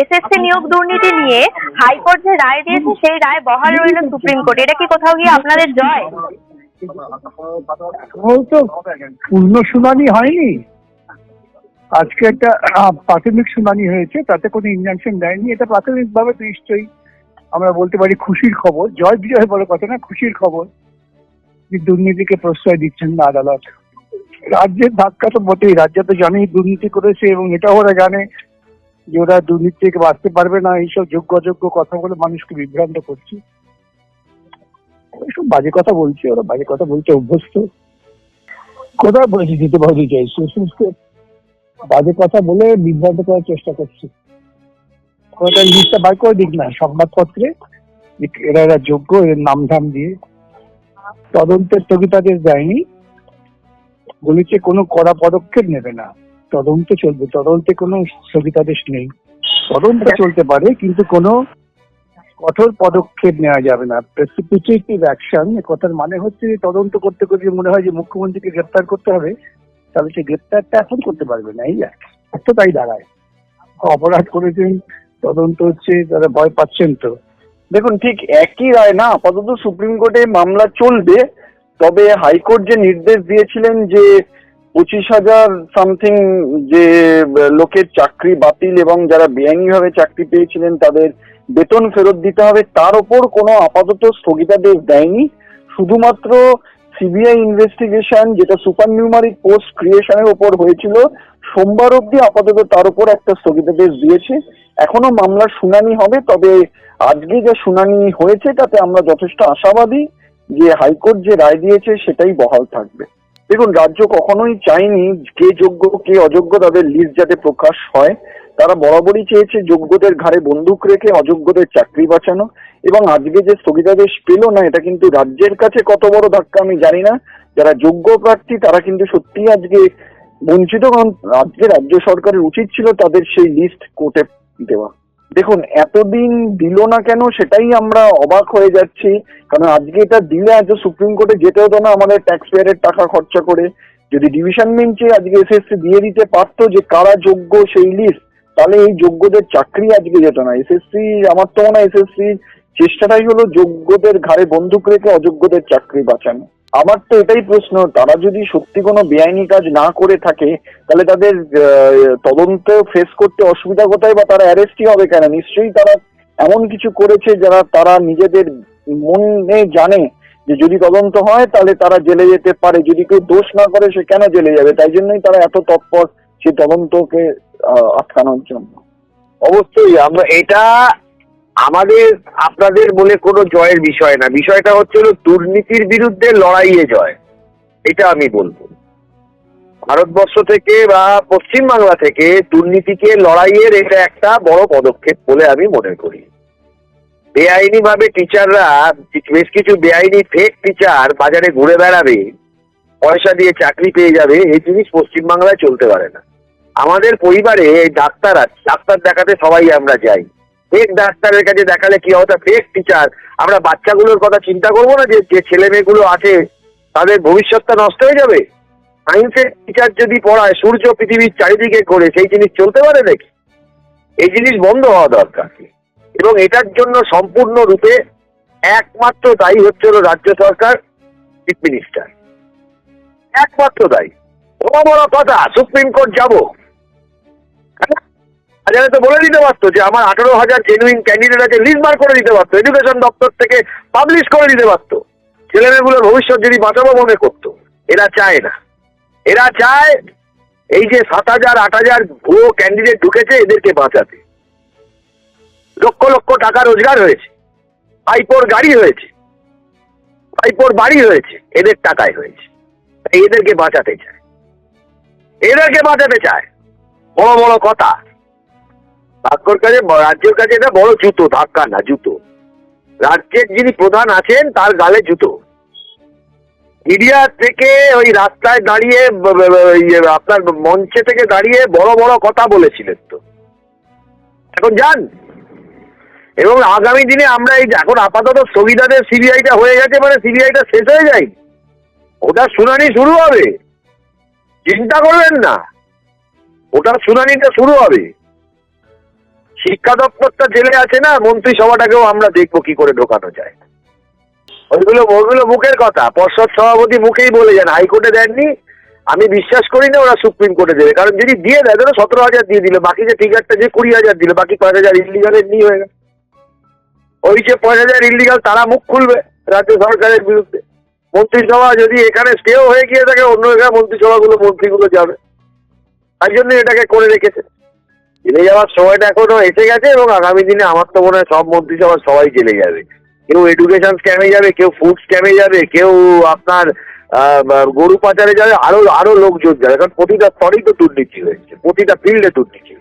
SSC নিয়োগ দুর্নীতি নিয়ে হাইকোর্ট যে রায় দিয়েছে, সেই রায় বহাল রইল সুপ্রিম কোর্ট এটা কি কোথাও গিয়ে আপনাদের জয়? তো পূর্ণ শুনানি হয়নি। আজকে একটা প্রাথমিক শুনানি হয়েছে, তাতে কোনো ইনজাংশন দেয়নি। এটা প্রাথমিকভাবে নিশ্চয়ই আমরা বলতে পারি খুশির খবর। জয় বিজয় বলে কথা না, খুশির খবর যে দুর্নীতিকে প্রশ্রয় দিচ্ছেন না আদালত। রাজ্যের ধাক্কা তো বটেই, রাজ্য তো জানেই দুর্নীতি করেছে এবং এটাও ওরা জানে যে ওরা দুর্নীতি থেকে বাঁচতে পারবে না, এইসব যোগ্য অযোগ্য কথা বলে মানুষকে বিভ্রান্ত করছে। ওইসব বাজে কথা বলছে ওরা, বাজে কথা বলতে অভ্যস্ত। কোথায় বলেছি দিতে ভাবি চাই সুশীলকে বাজে কথা বলে বিভ্রান্ত করার চেষ্টা করছে। ওটা লিস্টটা বার করে দিক না, সংবাদপত্রে। এরা এরা যোগ্য এর নাম ধাম দিয়ে। তদন্তের স্থগিতাদেশ দেয়নি। বলেছে কোনো কড়া পদক্ষেপ নেবে না। তদন্ত চলবে। তদন্তে কোনো স্থগিতাদেশ নেই। তদন্ত চলতে পারে কিন্তু কোনো কঠোর পদক্ষেপ নেওয়া যাবে না। প্রেসিপিটেটিভ অ্যাকশন কথার মানে হচ্ছে যে তদন্ত করতে করতে মনে হয় যে মুখ্যমন্ত্রীকে গ্রেপ্তার করতে হবে তাহলে সে গ্রেপ্তারটা এখন করতে পারবে না এই এক। তো তাই দাঁড়ায়। অপরাধ করেছেন তদন্ত হচ্ছে তারা ভয় পাচ্ছেন তো। দেখুন ঠিক একই রায় না আপাতত সুপ্রিম কোর্টে মামলা চলবে তবে হাইকোর্ট যে নির্দেশ দিয়েছিলেন যে পঁচিশ হাজার সামথিং যে লোকের চাকরি বাতিল এবং যারা বেআইনিভাবে চাকরি পেয়েছিলেন, তাদের বেতন ফেরত দিতে হবে। তার ওপর কোনো আপাতত স্থগিতাদেশ দেয়নি। শুধুমাত্র সিবিআই ইনভেস্টিগেশন যেটা সুপার নিউমারিক পোস্ট ক্রিয়েশনের ওপর হয়েছিল, সোমবার অবধি আপাতত তার উপর একটা স্থগিতাদেশ দিয়েছে। এখনও মামলার শুনানি হবে, তবে আজকে যে শুনানি হয়েছে, তাতে আমরা যথেষ্ট আশাবাদী যে হাইকোর্ট যে রায় দিয়েছে, সেটাই বহাল থাকবে। দেখুন, রাজ্য কখনোই চায়নি কে যোগ্য, কে অযোগ্য তাদের লিস্ট যাতে প্রকাশ হয়। তারা বরাবরই চেয়েছে যোগ্যদের ঘাড়ে বন্দুক রেখে অযোগ্যদের চাকরি বাঁচানো। এবং আজকে যে স্থগিতাদেশ পেল না, এটা কিন্তু রাজ্যের কাছে কত বড় ধাক্কা আমি জানি না। যারা যোগ্য প্রার্থী, তারা কিন্তু সত্যি আজকে বঞ্চিত। কারণ আজকে রাজ্য সরকারের উচিত ছিল তাদের সেই লিস্ট কোর্টে দেওয়া। দেখুন, এতদিন দিল না কেন সেটাই আমরা অবাক হয়ে যাচ্ছি। কারণ আজকে এটা দিলে আজ সুপ্রিম কোর্টে যেতে হতো না আমাদের ট্যাক্স পেয়ারের টাকা খরচা করে। যদি ডিভিশন বেঞ্চে আজকে এসএসসি দিয়ে দিতে পারতো যে কারা যোগ্য সেই লিস্ট তাহলে এই যোগ্যদের চাকরি আজকে যেত না। এসএসসি আমার তো মনে হয় এসএসসি চেষ্টাটাই হলো যোগ্যদের ঘাড়ে বন্দুক রেখে অযোগ্যদের চাকরি বাঁচানো। আমার তো এটাই প্রশ্ন, তারা যদি সত্যি কোনো বেআইনি কাজ না করে থাকে, তাহলে তাদের তদন্ত ফেস করতে অসুবিধা কোথায় বা তারা অ্যারেস্টই হবে কেন? নিশ্চয়ই তারা এমন কিছু করেছে যারা তারা নিজেদের মনে জানে যে যদি তদন্ত হয় তাহলে তারা জেলে যেতে পারে। যদি কেউ দোষ না করে সে কেন জেলে যাবে? তাই জন্যই তারা এত তৎপর সেই তদন্তকে আটকানোর জন্য। অবশ্যই, আমরা এটা আমাদের, আপনাদের বলে কোনো জয়ের বিষয় না। বিষয়টা হচ্ছে দুর্নীতির বিরুদ্ধে লড়াইয়ে জয়। এটা আমি বলব। ভারতবর্ষ থেকে বা পশ্চিম বাংলা থেকে দুর্নীতিকে লড়াইয়ের এটা একটা বড় পদক্ষেপ বলে আমি মনে করি। বেআইনি ভাবে টিচাররা, বেশ কিছু বেআইনি ফেক টিচার বাজারে ঘুরে বেড়াবে, পয়সা দিয়ে চাকরি পেয়ে যাবে, এই জিনিস পশ্চিম বাংলায় চলতে পারে না। আমাদের পরিবারে ডাক্তার আছে ডাক্তার দেখাতে সবাই আমরা যাই। ফেক ডাক্তারের কাছে দেখালে কি হবে? ফেক টিচার আমরা বাচ্চাগুলোর কথা চিন্তা করব না যে যে ছেলে মেয়েগুলো আছে, তাদের ভবিষ্যৎটা নষ্ট হয়ে যাবে? সায়েন্সের টিচার যদি পড়ায়, সূর্য পৃথিবীর চারিদিকে করে সেই জিনিস চলতে পারে নাকি? এই জিনিস বন্ধ হওয়া দরকার। এবং এটার জন্য সম্পূর্ণ রূপে একমাত্র দায়ী হচ্ছে রাজ্য সরকার চিফ মিনিস্টার একমাত্র দায়ী। বড় বড় কথা, সুপ্রিম কোর্ট যাব। হাজারে তো বলে দিতে পারতো যে আমার আঠারো হাজার জেনুইন ক্যান্ডিডেট আছে লিস্ট বার করে দিতে পারতো এডুকেশন দপ্তর থেকে পাবলিশ করে দিতে পারতো। ছেলেমেয়েগুলোর ভবিষ্যৎ যদি বাঁচাবো মনে করতো, এরা চায় না। এরা চায় এই যে সাত হাজার, আট হাজার ভুয়ো ক্যান্ডিডেট ঢুকেছে এদেরকে বাঁচাতে। লক্ষ লক্ষ টাকা রোজগার হয়েছে, পাইপোর গাড়ি হয়েছে, পাইপোর বাড়ি হয়েছে, এদের টাকায় হয়েছে। এদেরকে বাঁচাতে চায়। এদেরকে বাঁচাতে চায়। বড় বড় কথা। ভাগ্যর কাছে, রাজ্যের কাছে এটা বড় জুতো, ধাক্কা না, জুতো। রাজ্যের যিনি প্রধান আছেন, তার গালে জুতো। মিডিয়া থেকে ওই রাস্তায় দাঁড়িয়ে আপনার মঞ্চে থেকে দাঁড়িয়ে বড় বড় কথা বলেছিলেন তো। এখন যান। এবং আগামী দিনে আমরা এই এখন আপাতত স্থগিতাদের সিবিআইটা হয়ে গেছে মানে সিবিআইটা শেষ হয়ে যায় ওটা শুনানি শুরু হবে। চিন্তা করবেন না। ওটার শুনানিটা শুরু হবে। শিক্ষা দপ্তরটা জেলে আছে না, মন্ত্রিসভাটাকেও আমরা দেখব কি করে ঢোকানো যায়। ওইগুলো ওইগুলো মুখের কথা। পর্ষদ সভাপতি মুখেই বলে যান, হাইকোর্টে দেননি। আমি বিশ্বাস করি না ওরা সুপ্রিম কোর্টে দেবে। কারণ যদি দিয়ে দেয়, ধরো সতেরো হাজার দিয়ে দিল, বাকি যে টিকারটা যে কুড়ি হাজার দিল, বাকি পাঁচ হাজার ইলিগালের নিয়ে হয়ে গেল। ওই যে পাঁচ হাজার ইলিগাল তারা মুখ খুলবে রাজ্য সরকারের বিরুদ্ধে। মন্ত্রিসভা যদি এখানে স্টেও হয়ে গিয়ে থাকে, অন্য জায়গায় মন্ত্রিসভাগুলো মন্ত্রীগুলো যাবে। তাই জন্য এটাকে করে রেখেছে। জেলে যাওয়ার সময়টা এখনও এসে গেছে এবং আগামী দিনে আমার তো মনে হয় সব মন্ত্রিসভার সবাই জেলে যাবে। কেউ এডুকেশন স্ক্যামে যাবে, কেউ ফুড স্ক্যামে যাবে, কেউ আপনার গরু পাচারে যাবে, আরও আরও লোকজন যাবে। কারণ প্রতিটা স্তরেই তো দুর্নীতি হয়েছে, প্রতিটা ফিল্ডে দুর্নীতি